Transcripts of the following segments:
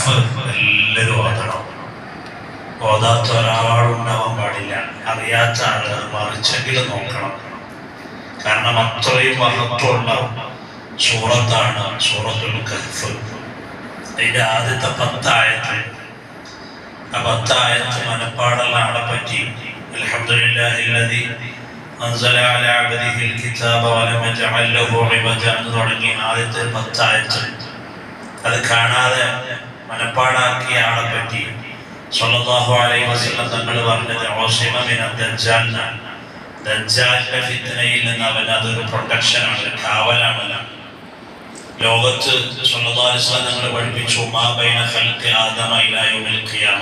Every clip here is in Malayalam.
കഹഫ് എല്ലാവരും ഓതണം. ഓതാത്ത ഒരാളുണ്ടാവാൻ പാടില്ല. അറിയാത്ത ആൾ മറിച്ചെങ്കിലും നോക്കണം. കാരണം അത്രയും മഹത്വമുള്ള സൂറത്താണ് സൂറത്തുൽ കഹഫ്. അതിന്റെ ആദ്യത്തെ പത്തായത്ത്. ആ പത്തായത്ത് മനപ്പാടുള്ള ആളെ പറ്റി. അൽഹംദുലില്ലാഹില്ലദി അൻസല അലാ അബ്ദിഹിൽ കിതാബ വലം യജഅൽ ലഹു ഇവജ എന്ന് തുടങ്ങി ആദ്യത്തെ പത്തായത്ത്. അത് കാണാതെ മനപ്പാടാക്കിയ ആളെ പറ്റി സല്ലല്ലാഹു അലൈഹി വസല്ലം തങ്ങൾ പറഞ്ഞത് ഓസിമ മിന ദജ്ജാൽ. ദജ്ജാലിന്റെ ഫിത്നയിൽ നിന്ന് അവൻ അതൊരു ഒരു കാവലാണല്ല. ലോകത്ത് സല്ലല്ലാഹു അലൈഹി വസല്ലം തങ്ങൾ പഠിപ്പിച്ചു മാ ബൈന ഖൽഖി ആദമ ഇലാ യൗമിൽ ഖിയാമ.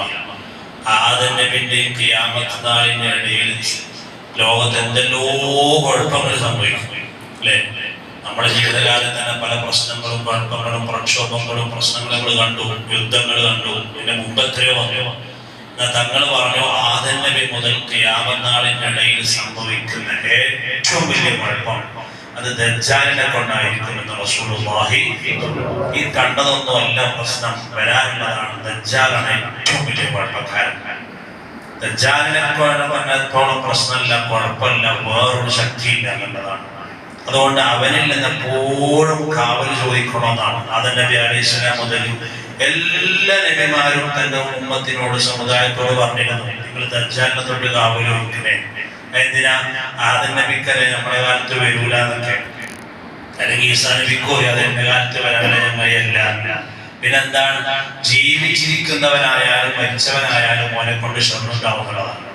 ആദം നബിന്റെയും ഖിയാമത്ത് നാളിന്റെ ഇടയിൽ ലോകത്ത് എന്തെല്ലോ കുഴപ്പങ്ങൾ സംഭവിക്കും അല്ലേ? നമ്മുടെ ജീവിതകാലത്ത് തന്നെ പല പ്രശ്നങ്ങളും കുഴപ്പങ്ങളും പ്രക്ഷോഭങ്ങളും പ്രശ്നങ്ങളും നമ്മൾ കണ്ടു യുദ്ധങ്ങൾ കണ്ടു. പിന്നെ മുമ്പ് എത്രയോ വന്നു. തങ്ങൾ പറഞ്ഞു നബി മുതൽ ഖിയാമനാളിന്റെ ഇടയിൽ സംഭവിക്കുന്ന ഏറ്റവും വലിയ കുഴപ്പം. അത് ദജ്ജാലിനെ കൊണ്ടായിരിക്കുമെന്ന് റസൂലുള്ളാഹി ഈ കണ്ടതൊന്നും അല്ല പ്രശ്നം. വരാനുള്ളതാണ്. ദജ്ജാലാണ് ഏറ്റവും വലിയ കുഴപ്പക്കാരൻ. ദജ്ജാലിനെ കൊണ്ടത്തോളം പ്രശ്നമില്ല കുഴപ്പമില്ല വേറൊരു ശക്തിയില്ല എന്നുള്ളതാണ്. അതുകൊണ്ട് അവനിൽ നിന്ന് എപ്പോഴും കാവൽ ചോദിക്കണമെന്നാണ്. ആദം നബി അലൈഹിസ്ലാം മുതൽ എല്ലാ നബിമാരും തന്റെ ഉമ്മത്തിനോട് സമുദായത്തോട് പറഞ്ഞിരുന്നു. നിങ്ങൾ തജ്ജാലിനെ തൊട്ട് കാവൽ ചോദിക്കണേ എന്തിനാ? ആദം നബിക്കരെ നമ്മളെ കാലത്ത് വരൂല എന്നൊക്കെ അല്ലെങ്കിൽ ഈസാ നബിക്കോ? അത് എന്റെ കാലത്ത് വരാനുള്ള പിന്നെന്താണ്? ജീവിച്ചിരിക്കുന്നവനായാലും മരിച്ചവനായാലും മോനെ കൊണ്ട് ശ്രമം ഉണ്ടാവുന്നതാണ്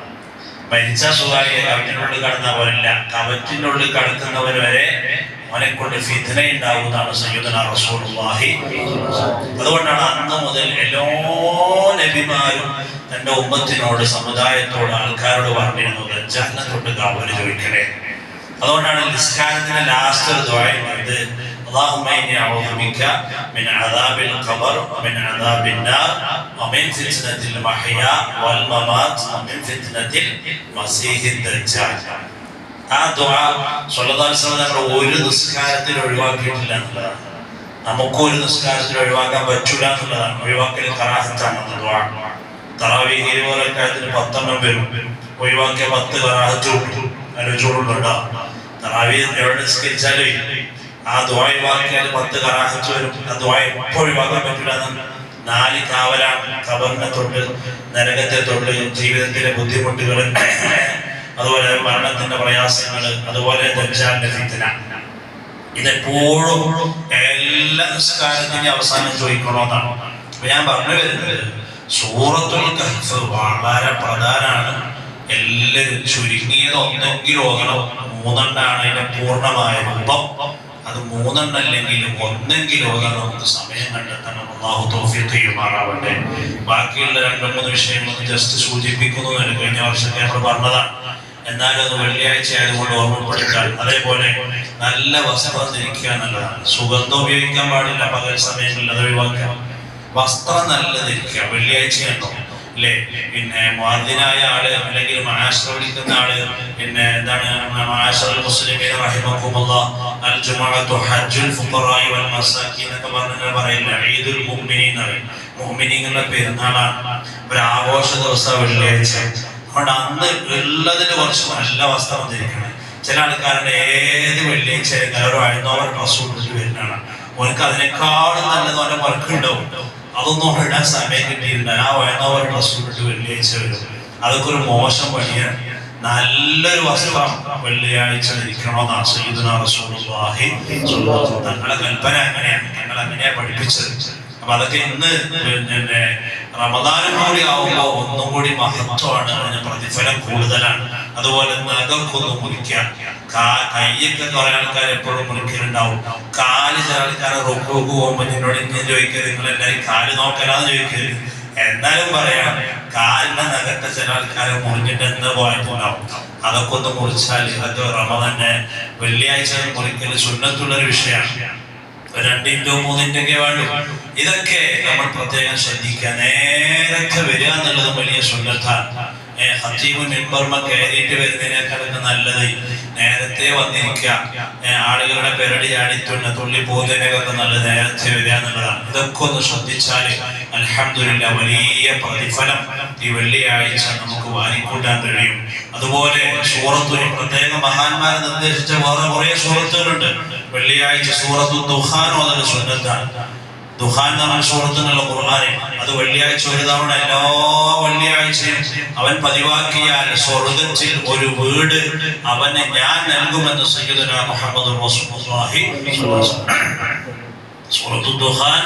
മരിച്ച സുഖായി കവറ്റിനുള്ളിൽ കടന്നവരല്ല കവറ്റിനുള്ളിൽ കടക്കുന്നവർ വരെ അവനെ കൊണ്ട് ഫിഥന ഉണ്ടാവുന്നതാണ് സയ്യുദന റസൂലുള്ളാഹി. അതുകൊണ്ടാണ് അന്ന് മുതൽ എല്ലാ നബിമാരും തന്റെ ഉമ്മത്തിനോട് സമുദായത്തോട് ആൾക്കാരോട് പറഞ്ഞിരുന്നത് ജനത്തോട്ട് കാവൽ ചോദിക്കണേ. അതുകൊണ്ടാണ് നിസ്കാരത്തിന് ലാസ്റ്റ് ഒരു ദ്വായുണ്ട് اللهم إني أعوذ بك من عذاب القبر ومن عذاب النار ومن فتنة المحيا والممات ومن فتنة المسيح الدجال ആ ദുആ സ്വല്ലല്ലാഹു അലൈഹി വസല്ലം തങ്ങൾ ഒരു നിസ്കാരത്തിൽ ഒഴിവാക്കിയിട്ടില്ല എന്നുള്ളതാണ് നമുക്ക് ഒരു നിസ്കാരത്തിൽ ഒഴിവാക്കാൻ പറ്റൂല എന്നുള്ളതാണ് ഒഴിവാക്കൽ കറാഹത്താണ് ദുആ തറാവീഹ് ഇരുപത് റക്അത്തിന് പത്തെണ്ണം വരും ഒഴിവാക്കിയ പത്ത് കറാഹത്ത് കിട്ടും ആലോചിച്ചോളുണ്ടോ തറാവീഹ് എവിടെ നിസ്കരിച്ചാലും ആ ദുആ വാങ്ങിയാൽ പത്ത് കറാഹത്ത് വരും. ആ ദുആ എപ്പോഴും വാങ്ങാൻ പറ്റില്ല നാല് കാവലാണ്. കബറിനെ തൊട്ട് നരകത്തെ തൊട്ട് ജീവിതത്തിലെ ബുദ്ധിമുട്ടുകൾ അതുപോലെ മരണത്തിന്റെ പ്രയാസങ്ങൾ അതുപോലെ ദജ്ജാലിന്റെ ഫിത്തന ഇതെപ്പോഴും എല്ലാ നിസ്കാരത്തിന്റെ അവസാനം ചോദിക്കണമെന്നാണ് അപ്പൊ ഞാൻ പറഞ്ഞു വരുന്നത് സൂറത്തുൽ കഹ്ഫ് വളരെ പ്രധാനമാണ്. എല്ലാവരും ചുരുങ്ങിയത് ഒന്നെങ്കിലും ഓകണം മൂന്നെണ്ണാണ് അതിന്റെ പൂർണമായ രൂപം. അത് മൂന്നെണ്ണം അല്ലെങ്കിൽ ഒന്നെങ്കിലും ഓകാൻ നമുക്ക് സമയം കണ്ടെത്തണം. അള്ളാഹു ചെയ്യുമാറാവട്ടെ ബാക്കിയുള്ള രണ്ട് മൂന്ന് വിഷയങ്ങൾ ജസ്റ്റ് സൂചിപ്പിക്കുന്നു. കഴിഞ്ഞ വർഷത്തെ നമ്മൾ പറഞ്ഞതാണ്. എന്നാലും അത് വെള്ളിയാഴ്ച ആയതുകൊണ്ട് ഓർമ്മപ്പെടുത്താൻ. അതേപോലെ നല്ല വസ്ത്രം ധരിക്കുക എന്നുള്ളതാണ്. സുഗന്ധം ഉപയോഗിക്കാൻ പാടില്ല പകൽ സമയങ്ങളിൽ അത് ഒഴിവാക്കാം വസ്ത്രം നല്ല ധരിക്കുക. വെള്ളിയാഴ്ച ഉണ്ടോ അല്ലേ? പിന്നെ മുഹാദിനായ ആൾ അല്ലെങ്കിൽ മഹാശ്ര വിളിക്കുന്ന ആൾ പിന്നെ എന്താണ് മഹാശ്രൽ മുസ്ലിമീൻ പെരുന്നാളാണ്. ഒരു ആഘോഷ ദിവസം വെള്ളിയാഴ്ച. അതുകൊണ്ട് അന്ന് ഉള്ളതിന് കുറച്ച് നല്ല വസ്ത്രം ധരിക്കണം. ചില ആൾക്കാരുടെ ഏത് വെള്ളിയാഴ്ച ഒരു അഴുന്നോവർ ഡ്രസ് കൊണ്ടിട്ട് വരുന്നതാണ്. അതിനേക്കാളും നല്ലത് അതൊന്നും ഇടാൻ സമയം കിട്ടിയിട്ടുണ്ട് ആ അഴുന്നോവർ ഡ്രസ് ഇട്ട് വെള്ളിയാഴ്ച വരും. അതൊക്കെ ഒരു മോശം പണിയാണ് നല്ലൊരു വസ്ത്രം വെള്ളിയാഴ്ച അലൈഹി വസല്ലം. തങ്ങളുടെ കൽപ്പന അങ്ങനെയാണ്. ഞങ്ങൾ അങ്ങനെയാണ് പഠിപ്പിച്ചത്. അപ്പൊ അതൊക്കെ ഇന്ന് പിന്നെ റമദാനും കൂടി ആവുമ്പോൾ ഒന്നും കൂടി മഹത്വമാണ് അതിന് പ്രതിഫലം കൂടുതലാണ്. അതുപോലെ നഖക്കൊന്നും മുറിക്കാം. കയ്യൊക്കെ കുറെ ആൾക്കാർ എപ്പോഴും മുറിക്കലുണ്ടാവും. കാൽ ചില ആൾക്കാരെ റൊക്ക് പോകുമ്പോൾ എന്നോട് ഇങ്ങനെ ചോദിക്കരുത് നിങ്ങൾ എല്ലാവരും കാൽ നോക്കലാന്ന് ചോദിക്കരുത് എന്നാലും പറയാം കാലിന്റെ നഖത്തെ ചില ആൾക്കാരെ മുറിഞ്ഞിട്ട് എന്താ പോയിട്ടുണ്ടാവും അതൊക്കെ ഒന്ന് മുറിച്ചാൽ അതൊക്കെ റമദാനെ വെള്ളിയാഴ്ച മുറിക്കൽ സുന്നത്തുള്ളൊരു വിഷയമാണ്. രണ്ടിന്റോ മൂന്നിന്റെ ഒക്കെ വേണ്ടു. ഇതൊക്കെ നമ്മൾ പ്രത്യേകം ശ്രദ്ധിക്കുക. നേരത്തെ വരിക എന്നുള്ളത് വലിയ സുന്നത്താണ് ഹത്തീബ് മെമ്പർമ കയറിയിട്ട് വരുന്നതിനേക്കാളൊക്കെ നല്ലത് നേരത്തെ വന്നിരിക്കുക. ആളുകളുടെ പെരടി ചാടിത്തുന്ന തുള്ളി പോകുന്നതിനേക്കൊക്കെ നല്ലത് നേരത്തെ വരിക എന്നുള്ളതാണ്. ഇതൊക്കെ ഒന്ന് ശ്രദ്ധിച്ചാൽ അൽഹംദുലില്ലാ വലിയ പ്രതിഫലം ഈ വെള്ളിയാഴ്ച നമുക്ക് വാരിക്കൂട്ടാൻ കഴിയും. അതുപോലെ സൂറത്തൊരു പ്രത്യേക മഹാന്മാരെ നിർദ്ദേശിച്ച വേറെ കുറേ സൂറത്തുകളുണ്ട്. വെള്ളിയാഴ്ച സൂറത്തു ദുഹാൻ ഓതൽ സുന്നത്താണ്. ദുഹാൻ എന്ന് പറഞ്ഞ സൂറത്തിനുള്ള ഖുർആാനിൽ അത് വെള്ളിയാഴ്ച ഒരു തവണ എല്ലാ വെള്ളിയാഴ്ചയും അവൻ പതിവാക്കിയാൽ സ്വർഗത്തിൽ ഒരു വീട് അവന് ഞാൻ നൽകുമെന്ന് സയ്യിദുന മുഹമ്മദ്. സൂറത്തു ദുഹാൻ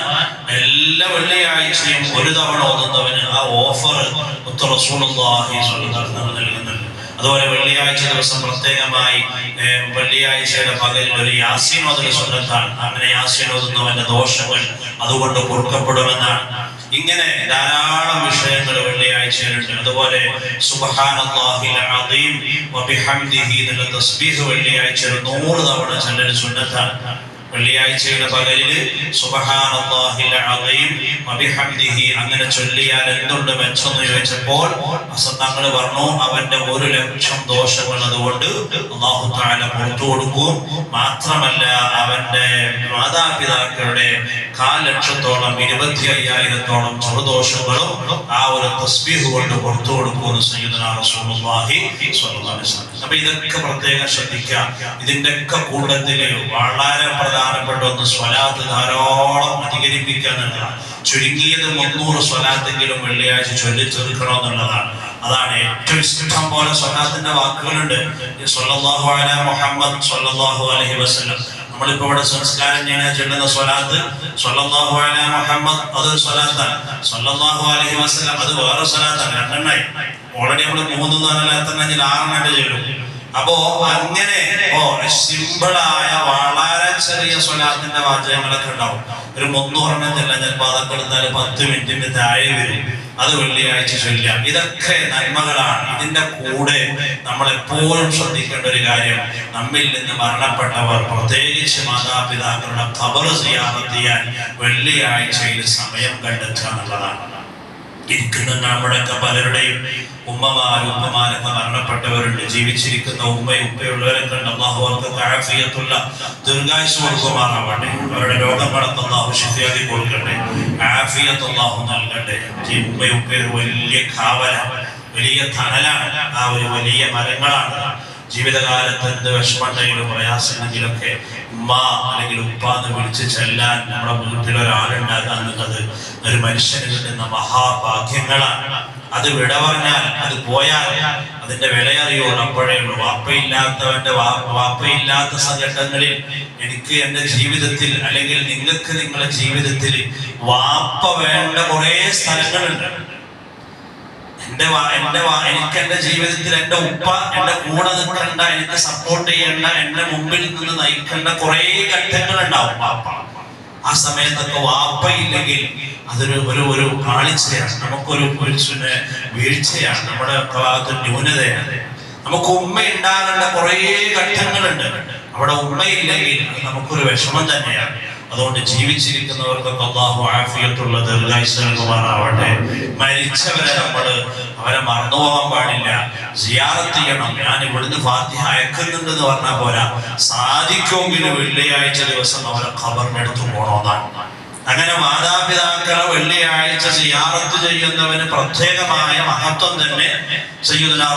എല്ലാ വെള്ളിയാഴ്ചയും ഒരു തവണ ഓതുന്നവന് ആ ഓഫർ മുത്ത റസൂലുള്ളാഹി സ്വല്ലല്ലാഹു അലൈഹി വസല്ലം നൽകുന്നുണ്ട്. അതുപോലെ വെള്ളിയാഴ്ച ദിവസം പ്രത്യേകമായി വെള്ളിയാഴ്ചയുടെ പകലിൽ ഒരു യാസീൻ ഓതൽ അങ്ങനെ യാസീൻ ഓതുന്നവന്റെ ദോഷങ്ങൾ അതുകൊണ്ട് പൊറുക്കപ്പെടുമെന്നാണ്. ഇങ്ങനെ ധാരാളം വിഷയങ്ങൾ വെള്ളിയാഴ്ചയിലുണ്ട്. അതുപോലെ വെള്ളിയാഴ്ച നൂറ് തവണ ചിലർ സുന്നത്താണ്. വെള്ളിയാഴ്ചയുടെ പകലിൽ അങ്ങനെ ചൊല്ലിയാൽ എന്തുണ്ട് മെച്ചെന്ന് ചോദിച്ചപ്പോൾ തങ്ങൾ പറഞ്ഞു അവന്റെ ഒരു ലക്ഷം ദോഷങ്ങൾ അതുകൊണ്ട് അള്ളാഹു താല പുറത്തു കൊടുക്കും മാത്രമല്ല അവന്റെ മാതാപിതാക്കളുടെ കാൽ ലക്ഷത്തോളം ഇരുപത്തി അയ്യായിരത്തോളം ചെറുദോഷങ്ങളും ആ ഒരു തസ്ബീഹ് കൊണ്ട് പുറത്തു കൊടുക്കുമെന്ന് സയ്യിദുനാ റസൂലുള്ളാഹി സ്വല്ലല്ലാഹി. അപ്പൊ ഇതൊക്കെ പ്രത്യേകം ശ്രദ്ധിക്കാം ഇതിന്റെ ഒക്കെ കൂട്ടത്തിൽ വളരെ പ്രധാനപ്പെട്ട ഒന്ന് സ്വലാത്ത് ധാരാളം അധികരിപ്പിക്കുക എന്നുള്ളതാണ്. ചുരുങ്ങിയത് മുന്നൂറ് സ്വലാത്തെങ്കിലും വെള്ളിയാഴ്ച ചൊല്ലി തീർക്കണമെന്നുള്ളതാണ് അതാണ് ഏറ്റവും ഇഷ്ടം പോലെ സ്വലാത്തിന്റെ വാക്കുകളുണ്ട്. മുഹമ്മദ് സ്വല്ലല്ലാഹു അലൈഹി വസല്ലം. നമ്മളിപ്പോ ഇവിടെ സംസ്കാരം ഞാൻ ചൊല്ലുന്ന സ്വലാത്ത്? സ്വല്ലല്ലാഹു അലാ മുഹമ്മദ് അതൊരു സ്വലാത്താണ്. സ്വല്ലല്ലാഹു അലൈഹി വസല്ലം അത് വേറെ സ്വലാത്താണ്. രണ്ടെണ്ണായി. ഓൾറെഡി നമ്മൾ മൂന്ന് നാലെണ്ണത്തിൽ ആറെണ്ണായിട്ട് ചെയ്യും അപ്പോ അങ്ങനെ ഓ സിമ്പിളായ വളരെ ചെറിയ സ്വലാത്തിന്റെ വാചകങ്ങളൊക്കെ ഉണ്ടാവും. ഒരു മുന്നൂറെണ്ണത്തില്ല ചിലപ്പോൾ അതൊക്കെ എടുത്താൽ പത്ത് മിനിറ്റിന്റെ താഴെ വരും. അത് വെള്ളിയാഴ്ച ചൊല്ലാം ഇതൊക്കെ നന്മകളാണ്. ഇതിന്റെ കൂടെ നമ്മൾ എപ്പോഴും ശ്രദ്ധിക്കേണ്ട ഒരു കാര്യം നമ്മിൽ നിന്ന് മരണപ്പെട്ടവർ പ്രത്യേകിച്ച് മാതാപിതാക്കളുടെ ഖബർ സിയാറത്ത് ചെയ്യാൻ വെള്ളിയാഴ്ചയിൽ സമയം കണ്ടെത്തുക എന്നുള്ളതാണ്. ഇരിക്കുന്ന നമ്മളൊക്കെ പലരുടെയും ഉമ്മമാർ ഉമ്മമാരൊക്കെ മരണപ്പെട്ടവരുണ്ട്. ജീവിച്ചിരിക്കുന്ന ഉമ്മയും ഉപ്പയുള്ളവരൊക്കെ ഉണ്ട് അള്ളാഹു അവർക്ക് ആഫിയത്തുള്ള ദീർഘായുസ് അവരുടെ രോഗങ്ങളൊക്കെ അള്ളാഹു ശിഫിയാക്കി കൊടുക്കട്ടെ. ആഫിയത്ത് അള്ളാഹു നൽകട്ടെ. ഈ ഉമ്മയും ഉപ്പയും വലിയ കാവല വലിയ തണലാണ്. ആ ഒരു വലിയ മരങ്ങളാണ്. ജീവിതകാലത്ത് എന്ത് വിഷമമുണ്ടെങ്കിലും പ്രയാസമുണ്ടെങ്കിലൊക്കെ ഉമ്മ അല്ലെങ്കിൽ ഉപ്പ എന്ന് വിളിച്ച് ചെല്ലാൻ നമ്മുടെ വീട്ടിൽ ഒരാളുണ്ടാകുക എന്നുള്ളത് ഒരു മനുഷ്യന് കിട്ടുന്ന മഹാഭാഗ്യങ്ങളാണ്. അത് വിട പറഞ്ഞാൽ അത് പോയാൽ അതിന്റെ വിലയറിയോ അപ്പോഴേ ഉള്ളൂ. വാപ്പയില്ലാത്തവന്റെ വാപ്പയില്ലാത്ത സംഘട്ടങ്ങളിൽ എനിക്ക് എന്റെ ജീവിതത്തിൽ അല്ലെങ്കിൽ നിങ്ങൾക്ക് നിങ്ങളുടെ ജീവിതത്തിൽ വാപ്പ വേണ്ട കുറെ സ്ഥലങ്ങളുണ്ട്. എന്റെ എന്റെ എനിക്ക് എന്റെ ജീവിതത്തിൽ എന്റെ ഉപ്പ എന്റെ കൂടെ നിൽക്കേണ്ട എനിക്ക് സപ്പോർട്ട് ചെയ്യേണ്ട എന്റെ മുമ്പിൽ നിന്ന് നയിക്കേണ്ട കുറെ ഘട്ടങ്ങൾ ഉണ്ടാവും വാപ്പ ആ സമയത്തൊക്കെ വാപ്പയില്ലെങ്കിൽ അതൊരു ഒരു ഒരു കാളിച്ചയാണ്. നമുക്കൊരു പുരുഷന് വീഴ്ചയാണ്. നമ്മുടെ ഭാഗത്ത് ന്യൂനതയാണ്. നമുക്ക് ഉമ്മ ഉണ്ടാകേണ്ട കുറെ ഘട്ടങ്ങളുണ്ട്. അവിടെ ഉമ്മയില്ലെങ്കിൽ അത് നമുക്കൊരു വിഷമം തന്നെയാണ്. അതുകൊണ്ട് ജീവിച്ചിരിക്കുന്നവർക്കൊക്കെ അള്ളാഹു ആഫിയത്തുള്ള ദീർഘായുസ് മരിച്ചവരെ നമ്മൾ അവരെ മറന്നുപോകാൻ പാടില്ല. സിയാറത്ത് ചെയ്യണം. ഞാൻ ഇവിടുന്ന് ഫാത്തിഹ അയക്കുന്നുണ്ട് എന്ന് പറഞ്ഞാൽ പോരാ. സാധിക്കുമെങ്കിൽ വെള്ളിയാഴ്ച ദിവസം അവരെ ഖബറിനെടുത്ത് പോകണമെന്നാണ് അങ്ങനെ മാതാപിതാക്കളെ വെള്ളിയാഴ്ച സിയാറത്ത് ചെയ്യുന്നവന് പ്രത്യേകമായ മഹത്വം തന്നെ സയ്യിദുനാ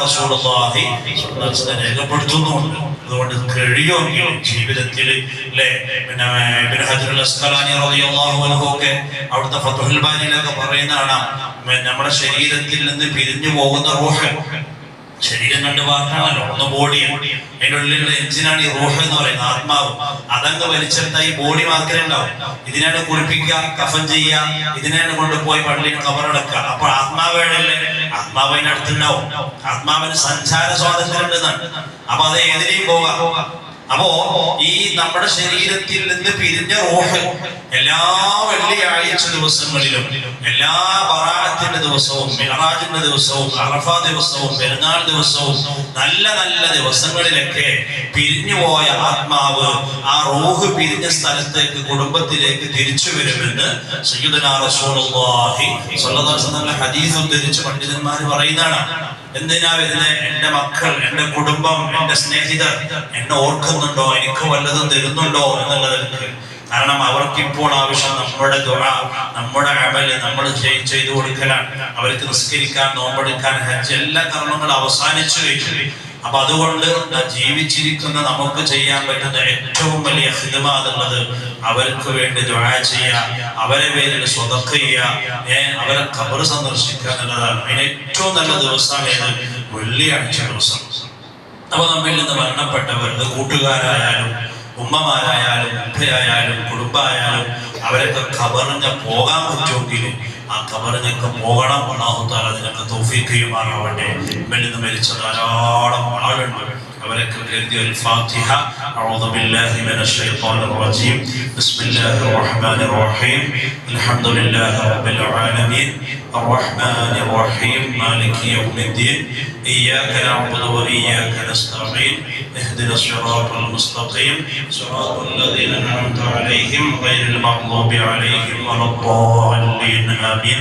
രേഖപ്പെടുത്തുന്നുണ്ട് അതുകൊണ്ട് കഴിയുമെങ്കിൽ ജീവിതത്തിൽ അല്ലേ പിന്നെ ഒക്കെ അവിടുത്തെ ഫത്ഹുൽ ബാരിയിലൊക്കെ പറയുന്നതാണ് നമ്മുടെ ശരീരത്തിൽ നിന്ന് പിരിഞ്ഞു പോകുന്ന റൂഹ്. ശരീരം കണ്ട് മാത്രമല്ല ഒന്ന് ബോഡിയാണ് അതിന്റെ ഉള്ളിലുള്ള എഞ്ചിനാണ് ഈ റൂഹ് എന്ന് പറയുന്നത് ആത്മാവ്. അതങ്ങ് വലിച്ചെടുത്താൽ ഈ ബോഡി മാത്രമേ ഉണ്ടാവും. ഇതിനാണ് കുളിപ്പിക്കുക കഫൻ ചെയ്യുക ഇതിനാണ് കൊണ്ടുപോയി പള്ളിയിൽ കവറടക്കുക അപ്പൊ വേണമല്ലേ ആത്മാവ് അതിനടുത്തുണ്ടാവും ആത്മാവിന് സഞ്ചാര സ്വാതന്ത്ര്യം ഉണ്ടെന്നാണ് അപ്പൊ അത് ഏതിനെയും പോകാം. അപ്പോ ഈ നമ്മുടെ ശരീരത്തിൽ നിന്ന് പിരിഞ്ഞ റോഹ് എല്ലാ വെള്ളിയാഴ്ച ദിവസങ്ങളിലും എല്ലാ ബറാഅത്തിന്റെ ദിവസവും മിഹറാജിന്റെ ദിവസവും അറഫ ദിവസവും പെരുന്നാൾ ദിവസവും നല്ല നല്ല ദിവസങ്ങളിലൊക്കെ പിരിഞ്ഞു പോയ ആത്മാവ് ആ റോഹ് പിരിഞ്ഞ സ്ഥലത്തേക്ക് കുടുംബത്തിലേക്ക് തിരിച്ചു വരുമെന്ന് സയ്യിദുനാ റസൂലുള്ളാഹി സ്വല്ലല്ലാഹു അലൈഹി വസല്ലം ഹദീസ് ഉദ്ധരിച്ച് പണ്ഡിതന്മാർ പറയുന്നതാണ്. എന്തിനാ വരുന്നത് എന്റെ മക്കൾ എന്റെ കുടുംബം എന്റെ സ്നേഹിതർ എന്നെ ഓർക്കുന്നുണ്ടോ? എനിക്ക് വല്ലതും തരുന്നുണ്ടോ എന്നുള്ളതിற்கு കാരണം അവർക്ക് ഇപ്പോൾ ആവശ്യം നമ്മുടെ ദുറ നമ്മുടെ അമൽ നമ്മൾ ചെയ്- ചെയ്തു കൊടുക്കലാണ്. അവർക്ക് നിസ്കരിക്കാൻ നോമ്പെടുക്കാൻ ഹജ്ജ് എല്ലാ കർമ്മങ്ങളും അവസാനിച്ചു കഴിഞ്ഞു. അപ്പൊ അതുകൊണ്ട് ജീവിച്ചിരിക്കുന്ന നമുക്ക് ചെയ്യാൻ പറ്റുന്ന ഏറ്റവും വലിയ ഹിദമ എന്നുള്ളത് അവർക്ക് വേണ്ടി ദുആ ചെയ്യുക അവരെ പേരിൽ സ്വതക്ക ചെയ്യുക അവരെ കബർ സന്ദർശിക്കുക എന്നുള്ളതാണ്. അതിന് ഏറ്റവും നല്ല ദിവസം ഏത്? വെള്ളിയാഴ്ച ദിവസം. അപ്പൊ നമ്മിൽ നിന്ന് മരണപ്പെട്ടവർ കൂട്ടുകാരായാലും ഉമ്മമാരായാലും ഉപ്പയായാലും കുടുംബമായാലും അവരൊക്കെ ഖബറിന് പോകാൻ പറ്റുമെങ്കിൽ ആ കബറിലേക്ക് പോകണം. അള്ളാഹുത്താൽ അതിനൊക്കെ തോഫീക്ക് ചെയ്യുമാറാവട്ടെ. നമ്മിൽ നിന്ന് മരിച്ച ധാരാളം ആളുണ്ട് وذكر اذن الفاتحه أعوذ بالله من الشيطان الرجيم. بسم الله الرحمن الرحيم. الحمد لله رب العالمين. الرحمن الرحيم. مالك يوم الدين. إياك نعبد وإياك نستعين. اهدنا الصراط المستقيم. صراط الذين أنعمت عليهم غير المغضوب عليهم ولا الضالين. آمين.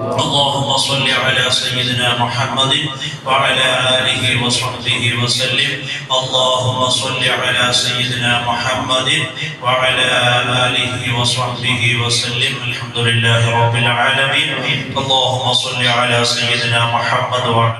اللهم صل على سيدنا محمد وعلى آله وصحبه وسلم اللهم صل على سيدنا محمد وعلى آله وصحبه وسلم الحمد لله رب العالمين اللهم صل على سيدنا محمد وعلى